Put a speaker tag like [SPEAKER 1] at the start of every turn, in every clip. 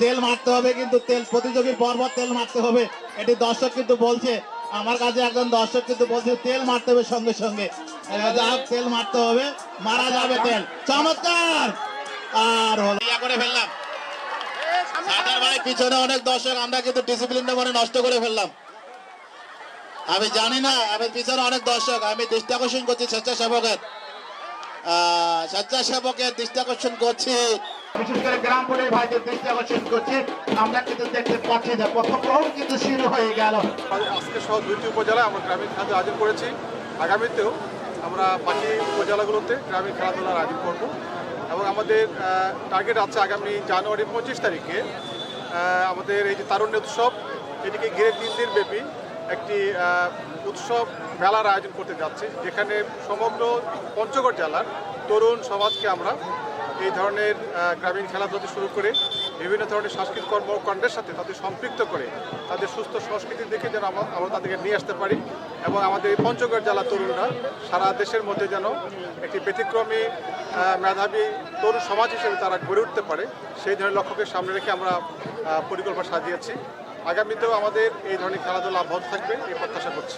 [SPEAKER 1] তেল মারতে হবে কিন্তু তেল প্রতিযোগীর পরপর তেল মারতে হবে। এটি দর্শক কিন্তু বলছে আমার কাছে একজন দর্শক কিন্তু বলছে তেল মারতে হবে সঙ্গে সঙ্গে। তেল মারতে হবে মারা যাবে তেল। চমৎকার! আর করে ফেললাম। সাদার ভাই পিছনে অনেক দর্শক আমরা কিন্তু ডিসিপ্লিনটা মানে নষ্ট করে ফেললাম। আমি জানি না আমি পিছনে অনেক দর্শক আমি দৃষ্টি আকর্ষণ করছি স্বেচ্ছাসেবকের। স্বেচ্ছাসেবকের দৃষ্টি আকর্ষণ করছি। বিশেষ করে গ্রাম পুলিশ ভাইদের দৃষ্টি আকর্ষণ করছি। আমরা কিন্তু দেখতে পাচ্ছি যে প্রথম প্রহর কিন্তু শুরু হয়ে গেল।
[SPEAKER 2] আজকে সহ দুইটি উপজেলায় আমরা গ্রামীণ খেলাধুলা আয়োজন করেছি। আগামীতেও আমরা বাকি উপজেলাগুলোতে গ্রামীণ খেলাধুলার আয়োজন করব। এবং আমাদের টার্গেট আছে আগামী জানুয়ারি পঁচিশ তারিখে। আমাদের এই যে তারুণ্য উৎসব এটিকে ঘিরে তিন দিন ব্যাপী একটি উৎসব মেলার আয়োজন করতে যাচ্ছি, যেখানে সমগ্র পঞ্চগড় জেলার তরুণ সমাজকে আমরা এই ধরনের গ্রামীণ খেলাধুলা শুরু করে, বিভিন্ন ধরনের সাংস্কৃতিক কর্মকাণ্ডের সাথে তাদের সম্পৃক্ত করে, তাদের সুস্থ সংস্কৃতির দিকে যেন আমরা তাদেরকে নিয়ে আসতে পারি এবং আমাদের এই পঞ্চগড় জেলার তরুণরা সারা দেশের মধ্যে যেন একটি ব্যতিক্রমী মেধাবী তরুণ সমাজ হিসেবে তারা গড়ে উঠতে পারে, সেই ধরনের লক্ষ্যকে সামনে রেখে আমরা পরিকল্পনা সাজিয়েছি। আগামীতেও আমাদের এই ধরনের খেলাধুলা অব্যাহত থাকবে, এই প্রত্যাশা করছি।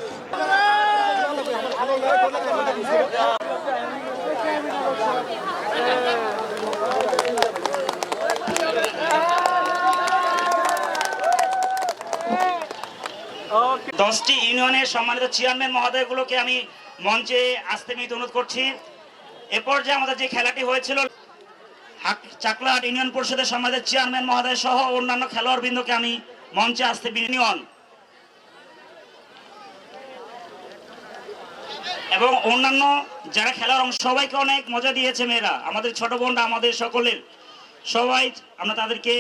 [SPEAKER 3] দশটি ইউনিয়নের সম্মানিত চেয়ারম্যান মহোদয়গুলোকে আমি মঞ্চে আসতে মিনিট অনুরোধ করছি। এরপর যে আমাদের যে খেলাটি হয়েছিল চাকলাহাট ইউনিয়ন পরিষদের সম্মানিত চেয়ারম্যান মহোদয় সহ অন্যান্য খেলোয়াড় বৃন্দকে আমি মঞ্চে আসতে ইউনিয়ন এবং অন্যান্য যারা খেলার অংশ সবাইকে অনেক মজা দিয়েছে মেয়েরা। আমাদের ছোট বোনরা, আমাদের সকলের। সবাই, আমরা তাদেরকে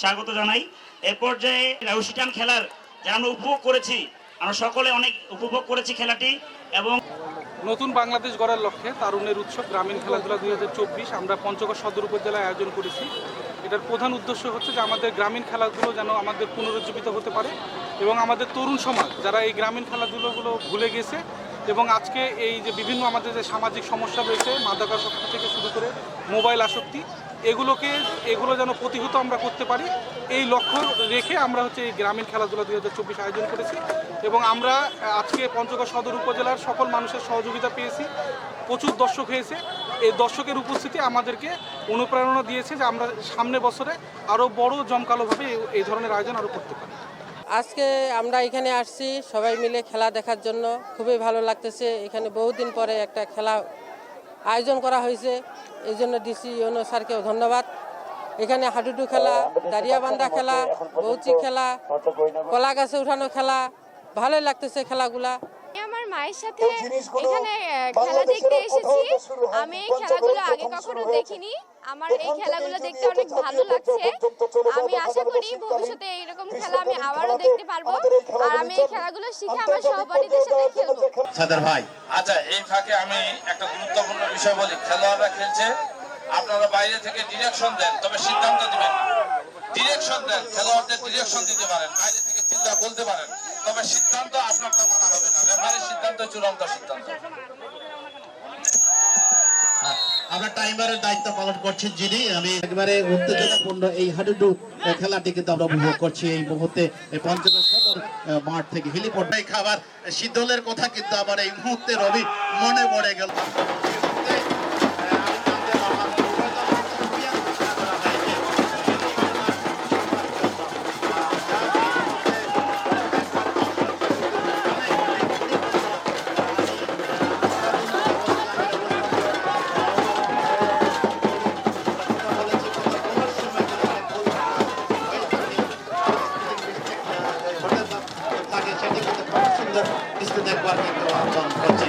[SPEAKER 3] স্বাগত জানাই। এ পর্যায়ে রাউসিটান খেলার যা আমরা উপভোগ করেছি, আমরা সকলে অনেক উপভোগ করেছি খেলাটি এবং
[SPEAKER 4] নতুন বাংলাদেশ গড়ার লক্ষ্যে তারুণের উৎসব গ্রামীণ খেলাধুলা দুই হাজার চব্বিশ আমরা পঞ্চগড় সদর উপজেলায় আয়োজন করেছি। এটার প্রধান উদ্দেশ্য হচ্ছে যে আমাদের গ্রামীণ খেলাধুলো যেন আমাদের পুনরুজ্জীবিত হতে পারে এবং আমাদের তরুণ সমাজ যারা এই গ্রামীণ খেলাধুলোগুলো ভুলে গেছে এবং আজকে এই যে বিভিন্ন আমাদের যে সামাজিক সমস্যা রয়েছে, মাদকাসক্ত থেকে শুরু করে মোবাইল আসক্তি, এগুলোকে, এগুলো যেন প্রতিহত আমরা করতে পারি, এই লক্ষ্য রেখে আমরা হচ্ছে এই গ্রামীণ খেলাধুলা দুই হাজার চব্বিশ আয়োজন করেছি এবং আমরা আজকে পঞ্চগড় সদর উপজেলার সকল মানুষের সহযোগিতা পেয়েছি, প্রচুর দর্শক হয়েছে। এই দর্শকের উপস্থিতি আমাদেরকে অনুপ্রেরণা দিয়েছে যে আমরা সামনে বছরে আরও বড় জমকালোভাবে এই- ধরনের আয়োজন আরও করতে পারি।
[SPEAKER 5] আজকে আমরা এখানে আসছি সবাই মিলে খেলা দেখার জন্য। খুবই ভালো লাগতেছে। এখানে বহুদিন পরে একটা খেলা আয়োজন করা হয়েছে। এই জন্য ডিসি ইউনো স্যারকেও ধন্যবাদ। এখানে হাডুডু খেলা, দাঁড়িয়াবান্ধা খেলা, বৌচি খেলা কলা গাছে উঠানো খেলা, ভালোই লাগতেছে খেলাগুলা।
[SPEAKER 6] আমার মায়ের সাথে এখানে খেলা দেখতে এসেছি। আমি এই খেলাগুলো আগে কখনো দেখিনি। আমার এই খেলাগুলো দেখতে অনেক ভালো লাগছে। আমি আশা করি ভবিষ্যতে এইরকম খেলা আমি আবারও দেখতে পারব। আর আমি এই খেলাগুলো শিখে আমার সহপাঠীদের সাথে খেলব।
[SPEAKER 1] সাদার ভাই
[SPEAKER 7] আচ্ছা এই ফাঁকে আমি একটা গুরুত্বপূর্ণ বিষয় বলি। খেলোয়াড়রা খেলছে। আপনারা বাইরে থেকে ডিরেকশন দেন তবে সিদ্ধান্ত দিবেন। ডিরেকশন দেন খেলোয়াড়দের ডিরেকশন দিতে পারেন বাইরে থেকে চিন্তা বলতে পারেন। তবে সিদ্ধান্ত আপনার সিদ্ধান্ত।
[SPEAKER 1] টাইমারের দায়িত্ব পালন যিনি, আমি একবারে এই হাডুডু খেলাটি কিন্তু আমরা উপভোগ করছি এই মুহূর্তে মাঠ থেকে খাবার, শীতলের কথা কিন্তু আমার এই মুহূর্তে রবি মনে পড়ে গেল। দৃষ্টি দেখবার কিন্তু আহ্বান করছি